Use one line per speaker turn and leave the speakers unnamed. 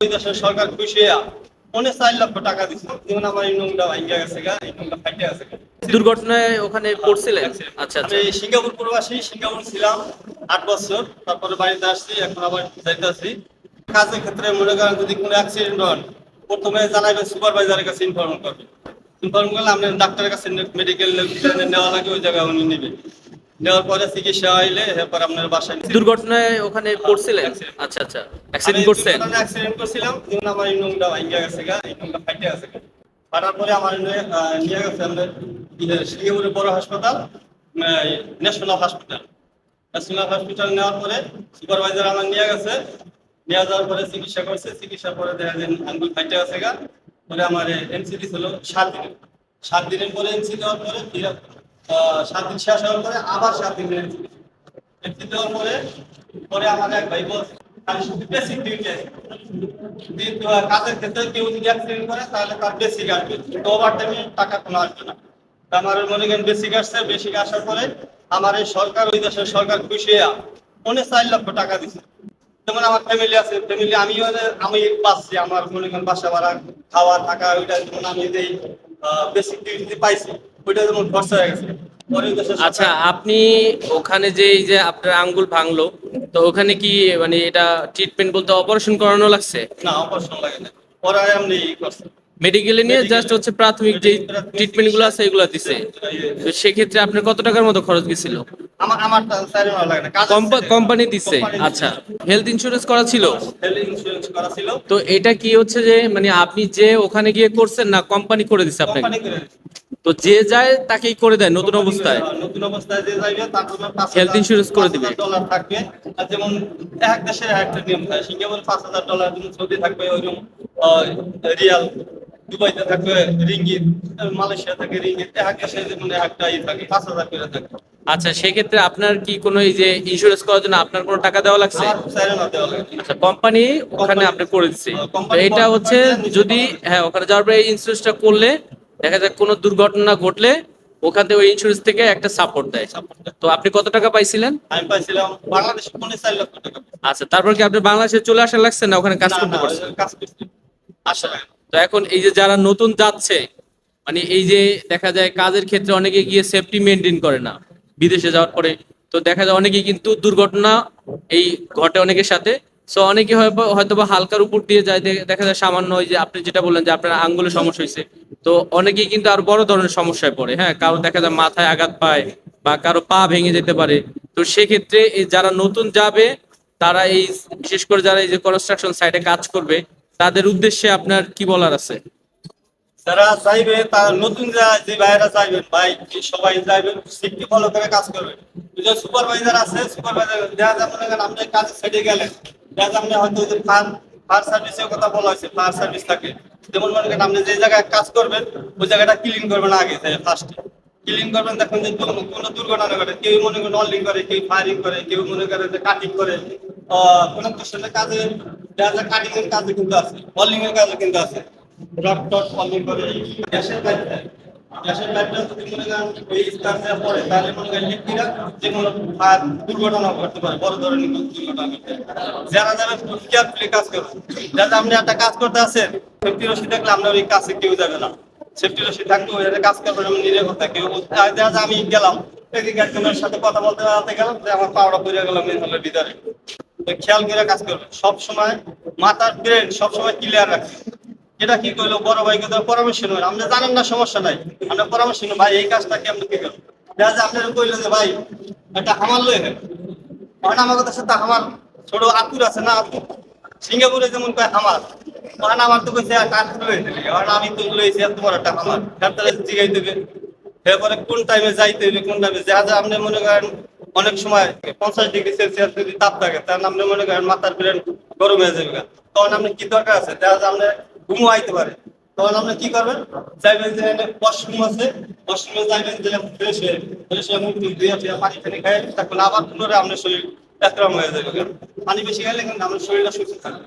ওই দেশের সরকার খুশি পৌনে চার লক্ষ টাকা দিচ্ছে যেমন আমার এই নোংরা ভাঙ্গা গেছে গা এই নোংরা ফাইটে গা।
দুর্ঘটনায় ওখানে পড়ছিলেন? আচ্ছা আচ্ছা।
আমি সিঙ্গাপুর প্রবাসী সিঙ্গাপুর ছিলাম আট বছর। তারপরে বাড়িতে আসছি এখন আবার যাইতে কাজের ক্ষেত্রে মনে করেন যদি কোনো অ্যাক্সিডেন্ট হন প্রথমে জানাবেন সুপারভাইজারের কাছে ইনফর্ম করবে ইনফর্ম করলে আপনার ডাক্তারের কাছে মেডিকেল নেওয়া লাগে ওই জায়গায় উনি নেবে নেওয়ার পরে চিকিৎসা হইলে এরপর আপনার বাসায়
দুর্ঘটনায় ওখানে পড়ছিলেন? আচ্ছা আচ্ছা। অ্যাক্সিডেন্ট করছেন?
অ্যাক্সিডেন্ট করছিলাম। যেমন আমার এই ভাঙ্গা গেছে গা এই ফাইটে গেছে ফাটার পরে আমার নিয়ে গেছে আমাদের শিলিগুড়ি বড় হাসপাতাল ন্যাশনাল হসপিটাল ন্যাশনাল হসপিটাল নেওয়ার পরে সুপারভাইজার আমার নিয়ে গেছে। নিয়ে যাওয়ার পরে চিকিৎসা করছে। চিকিৎসার পরে দেখা যায় আঙ্গুল ফাইটে গেছে গা। পরে আমার এমসিডি ছিল সাত দিন সাত দিনের পরে এমসি দেওয়ার পরে সাত দিন শেষ হওয়ার পরে আবার সাত এমসি এমসি দেওয়ার পরে পরে আমার এক ভাই বস বেসিক কাজের ক্ষেত্রে কেউ যদি অ্যাক্সিডেন্ট করে, তাহলে তার বেসিক আসবে ওভার টাইমে টাকা কোনো আসবে না। আমার মনে করেন বেসিক আসছে বেসিক আসার পরে আমার এই সরকার, ওই দেশের সরকার খুশি পৌনে চার লক্ষ টাকা দিচ্ছে যেমন আমার ফ্যামিলি আছে ফ্যামিলি আমি আমি পাচ্ছি, আমার মনে করেন বাসা ভাড়া, খাওয়া, থাকা, ওইটা যেমন আমি যেই বেসিক ডিউটি পাইছি। ওইটা যেমন হয়ে গেছে। পরে
আচ্ছা আপনি ওখানে যে এই যে আপনার আঙ্গুল ভাঙলো তো ওখানে কি মানে এটা ট্রিটমেন্ট বলতে অপারেশন করানো লাগছে?
না অপারেশন লাগে না। এমনি করছে।
মেডিকেলে নিয়ে জাস্ট হচ্ছে প্রাথমিক যে ট্রিটমেন্টগুলো আছে এগুলো দিছে। তো সেক্ষেত্রে আপনার কত টাকার মতো খরচ গেছিল?
আমার আমার লাগে না।
কোম্পানি দিচ্ছে আচ্ছা হেলথ ইন্স্যুরেন্স করা ছিল?
হেলথ ইন্স্যুরেন্স করা ছিল।
তো এটা কি হচ্ছে যে মানে আপনি যে ওখানে গিয়ে করছেন না কোম্পানি করে দিচ্ছে আপনাকে?
দিছে।
তো যে যায় তাকেই করে দেয় নতুন অবস্থায়।
নতুন অবস্থায় যে যাইবে তার জন্য
Health insurance করে দিবে।
ডলার থাকবে। আর যেমন এক দেশের একটা নিয়ম থাকে সিঙ্গাপুর পাঁচ হাজার ডলার যেমন সৌদি থাকবে ওইরকম রিয়াল দুবাইতে থাকবে রিঙ্গিত মালয়েশিয়া থাকে রিঙ্গিত এক দেশে যেমন একটা ই থাকে পাঁচ হাজার করে থাকে
আচ্ছা সেক্ষেত্রে আপনার কি কোনো এই যে ইন্স্যুরেন্স করার জন্য আপনার কোনো টাকা দেওয়া লাগছে? আচ্ছা কোম্পানি ওখানে আপনি করে দিচ্ছে। এটা হচ্ছে যদি হ্যাঁ ওখানে যাওয়ার পরে এই ইন্স্যুরেন্সটা করলে দেখা যায় কোনো দুর্ঘটনা ঘটলে ওখান থেকে ওই ইন্স্যুরেন্স থেকে একটা সাপোর্ট দেয় তো আপনি কত টাকা পাইছিলেন?
আমি পাইছিলাম বাংলাদেশে পৌনে চার লক্ষ টাকা।
আচ্ছা তারপর কি আপনি বাংলাদেশে চলে আসা লাগছে না ওখানে কাজ করতে পারছেন
কাজ করছি। আসলে
তো এখন এই যে যারা নতুন যাচ্ছে মানে এই যে দেখা যায় কাজের ক্ষেত্রে অনেকে গিয়ে সেফটি মেনটেন করে না বিদেশে যাওয়ার পরে। তো দেখা যায় অনেকে কিন্তু দুর্ঘটনা এই ঘটে অনেকের সাথে। সো অনেকে হয়তো হয়তো বা হালকার উপর দিয়ে যায়। দেখা যায় সামান্য ওই যে আপনি যেটা বললেন যে আপনার আঙ্গুলে সমস্যা হয়েছে তো অনেকেই কিন্তু আর বড় ধরনের সমস্যায় পড়ে হ্যাঁ? কারও দেখা যায় মাথায় আঘাত পায় বা কারও পা ভেঙে যেতে পারে। তো সেক্ষেত্রে যারা নতুন যাবে, তারা এই, বিশেষ করে যারা এই যে কনস্ট্রাকশন সাইটে কাজ করবে, তাদের উদ্দেশ্যে আপনার কি বলার আছে?
যারা চাইবে, তার নতুন যা- যে ভাইরা চাইবেন, ভাই সবাই চাইবেন সেফটি ফলো করে কাজ করবে। যে সুপারভাইজার আছে সুপারভাইজার দেখা যায় মনে করেন আপনি কাজে সেটে গেলেন, দেখা যায় আপনি হয়তো যে ফায়ার ফায়ার সার্ভিসের কথা বলা হয়েছে ফায়ার সার্ভিস থাকে। যেমন মনে করেন আপনি যে জায়গায় কাজ করবেন, ওই জায়গাটা ক্লিন করবেন আগে ফার্স্টে ক্লিন করবেন, দেখবেন যে কোনো দুর্ঘটনা ঘটে। কেউ মনে করেন অলিং করে, কেউ ফায়ারিং করে, কেউ মনে করে যে কাটিং করে। কোনো কিছুটা কাজে কাটিং এর কাজে কিন্তু আছে অলিং এর কাজে কিন্তু আছে। রক টক অলিং করে, গ্যাসের দেয়। গ্যাসের পাইপটা যদি মনে করেন ওই স্টার্টে পড়ে, তাহলে মনে করেন লিখিরা যে কোনো দুর্ঘটনা ঘটতে পারে, বড় ধরনের দুর্ঘটনা যারা যারা কেয়ারফুলি কাজ যাতে আপনি একটা কাজ করতে সেফটি রশি থাকলে আপনার ওই কাজে কেউ যাবে না। সেফটি রশি থাকলে ওই কাজ করবেন আমি নিজের কথা আমি গেলাম একজনের সাথে কথা বলতে বলতে গেলাম, যে আমার পাওয়াটা পড়ে গেলাম হলের ভিতরে। খেয়াল করে কাজ করবেন। সবসময় মাথার ব্রেন সবসময় ক্লিয়ার রাখবেন। এটা কি করল বড় ভাইকে তো পরামর্শ নেবেন। আপনি জানেন না, সমস্যা নাই। আপনি পরামর্শ নেবেন। ভাই, এই কাজটা কেমন কি করবেন দেখা যায় আপনার কইলো যে, ভাই, এটা আমার লয়ে নেন। কারণ আমার কথা সাথে আমার ছোট আতুর আছে না আতুর সিঙ্গাপুরে যেমন কয়, আমার। কারণ আমার তো কইছে আতুর লয়ে দিলি কারণ আমি তো লইছি এত বড় একটা আমার। তারপরে জিগাই দেবে। এরপরে কোন টাইমে যাইতে হবে কোন টাইমে যা যা আপনি মনে করেন, অনেক সময় পঞ্চাশ ডিগ্রি সেলসিয়াস যদি তাপ থাকে, তাহলে আপনি মনে করেন মাথার ব্রেন গরম হয়ে যাবে। তখন আপনি কি দরকার আছে? দেখা যায় আপনি ঘুমো আইতে পারে। তখন আপনি কি করবেন? চাইবেন যে ওয়াশরুম আছে। ওয়াশরুমে যাইবেন যে ফ্রেশ হয়ে ফ্রেশ মুখ টুখ ধুয়ে পানি টানি খাই তারপরে আবার পুনরায় আপনার শরীর একরম হয়ে যাবে। পানি বেশি খেলে কিন্তু আপনার শরীরটা সুস্থ থাকবে।